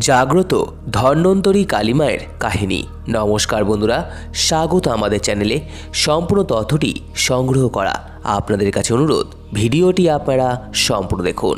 জাগ্রত ধন্বন্তরী কালিমায়ের কাহিনী। নমস্কার বন্ধুরা, স্বাগত আমাদের চ্যানেলে। সম্পূর্ণ তথ্যটি সংগ্রহ করা আপনাদের কাছে অনুরোধ। ভিডিওটি আপনারা সম্পূর্ণ দেখুন।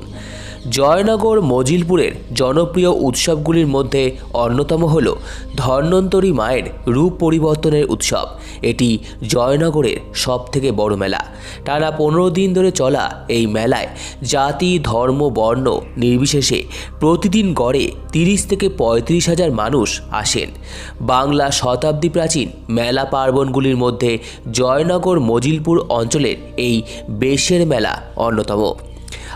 জয়নগর মজিলপুরের জনপ্রিয় উৎসবগুলির মধ্যে অন্যতম হল ধন্বন্তরী মায়ের রূপ পরিবর্তনের উৎসব। এটি জয়নগরের সবথেকে বড় মেলা। টানা পনেরো দিন ধরে চলা এই মেলায় জাতি, ধর্ম, বর্ণ নির্বিশেষে প্রতিদিন গড়ে তিরিশ থেকে পঁয়ত্রিশ হাজার মানুষ আসেন। বাংলা শতাব্দী প্রাচীন মেলা পার্বণগুলির মধ্যে জয়নগর মজিলপুর অঞ্চলের এই বেশের মেলা অন্যতম।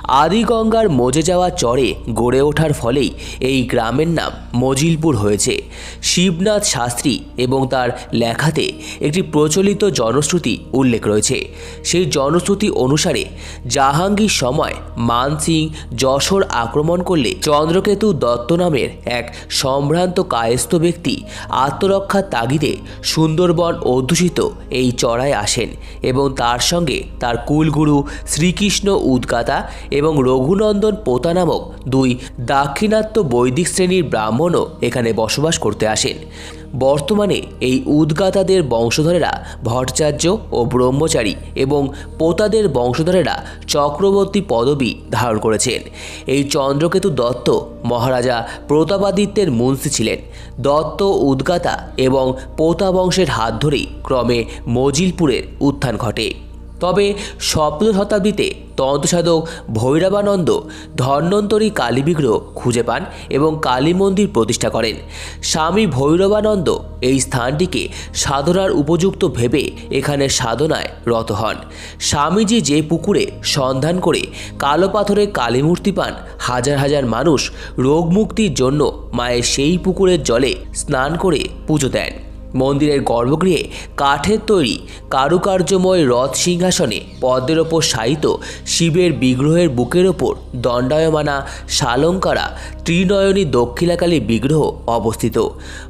আদিগঙ্গার মজে যাওয়া চরে গড়ে ওঠার ফলেই এই গ্রামের নাম মজিলপুর হয়েছে। শিবনাথ শাস্ত্রী এবং তার লেখাতে একটি প্রচলিত জনশ্রুতি উল্লেখ রয়েছে। সেই জনশ্রুতি অনুসারে জাহাঙ্গীর সময় মানসিং যশোর আক্রমণ করলে চন্দ্রকেতু দত্ত নামের এক সম্ভ্রান্ত কায়স্থ ব্যক্তি আত্মরক্ষার তাগিদে সুন্দরবন অধ্যুষিত এই চড়ায় আসেন এবং তার সঙ্গে তার কুলগুরু শ্রীকৃষ্ণ উদ্গাতা এবং রঘুনন্দন পোতা নামক দুই দাক্ষিণাত্য বৈদিক শ্রেণির ব্রাহ্মণও এখানে বসবাস করতে আসেন। বর্তমানে এই উদ্গাতাদের বংশধরেরা ভট্টাচার্য ও ব্রহ্মচারী এবং পোতাদের বংশধরেরা চক্রবর্তী পদবী ধারণ করেছেন। এই চন্দ্রকেতু দত্ত মহারাজা প্রতাপাদিত্যের মুন্সি ছিলেন। দত্ত, উদ্গাতা এবং পোতা বংশের হাত ধরেই ক্রমে মজিলপুরের উত্থান ঘটে। তবে সপ্তদশ শতাব্দীতে তন্ত্রসাধক ভৈরবানন্দ ধন্বন্তরী কালী বিগ্রহ খুঁজে পান এবং কালী মন্দির প্রতিষ্ঠা করেন। স্বামী ভৈরবানন্দ এই স্থানটিকে সাধনার উপযুক্ত ভেবে এখানে সাধনায় রত হন। স্বামীজি যে পুকুরে সন্ধান করে কালো পাথরে কালী মূর্তি পান, হাজার হাজার মানুষ রোগমুক্তির জন্য মায়ের সেই পুকুরের জলে স্নান করে পুজো দেন। মন্দিরের গর্ভগৃহে কাঠের তৈরি কারুকার্যময় রথ সিংহাসনে পদ্মের ওপর শায়িত শিবের বিগ্রহের বুকের ওপর দণ্ডায়মানা শালঙ্কারা ত্রিনয়নী দক্ষিণাকালী বিগ্রহ অবস্থিত।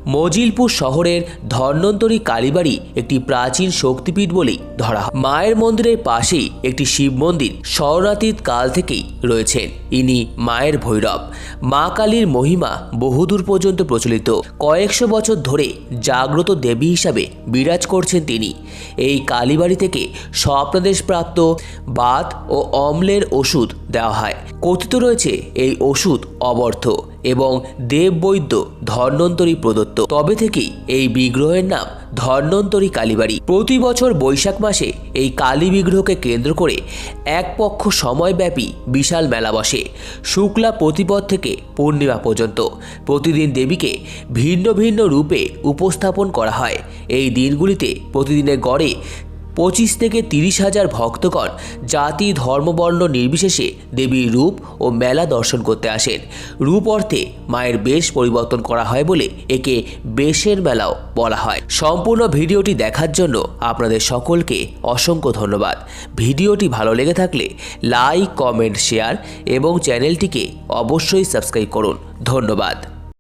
মজিলপুর শহরের ধন্বন্তরী কালীবাড়ি একটি প্রাচীন শক্তিপীঠ বলেই ধরা মায়ের মন্দিরের পাশেই একটি শিব মন্দির শরণাতীত কাল থেকেই রয়েছেন ইনি মায়ের ভৈরব। মা কালীর মহিমা বহুদূর পর্যন্ত প্রচলিত। কয়েকশো বছর ধরে জাগ্রত দেবী হিসাবে বিরাজ করছেন তিনি। এই কালীবাড়ি থেকে স্বপ্নাদেশ প্রাপ্ত বাত ও অম্লের ওষুধ দেওয়া হয়। কথিত রয়েছে, এই ওষুধ অবর্থ এবং দেববৈদ্য ধন্বন্তরী প্রদত্ত। তবে থেকেই এই বিগ্রহের নাম ধন্বন্তরী কালীবাড়ি। প্রতি বছর বৈশাখ মাসে এই কালী বিগ্রহকে কেন্দ্র করে এক পক্ষ সময়ব্যাপী বিশাল মেলা বসে। শুক্লা প্রতিপদ থেকে পূর্ণিমা পর্যন্ত প্রতিদিন দেবীকে ভিন্ন ভিন্ন রূপে উপস্থাপন করা হয়। এই দিনগুলিতে প্রতিদিনের গড়ে পঁচিশ থেকে তিরিশ হাজার ভক্তগণ জাতি, ধর্মবর্ণ নির্বিশেষে দেবীর রূপ ও মেলা দর্শন করতে আসেন। রূপ অর্থে মায়ের বেশ পরিবর্তন করা হয় বলে একে বেশের মেলাও বলা হয়। সম্পূর্ণ ভিডিওটি দেখার জন্য আপনাদের সকলকে অসংখ্য ধন্যবাদ। ভিডিওটি ভালো লেগে থাকলে লাইক, কমেন্ট, শেয়ার এবং চ্যানেলটিকে অবশ্যই সাবস্ক্রাইব করুন। ধন্যবাদ।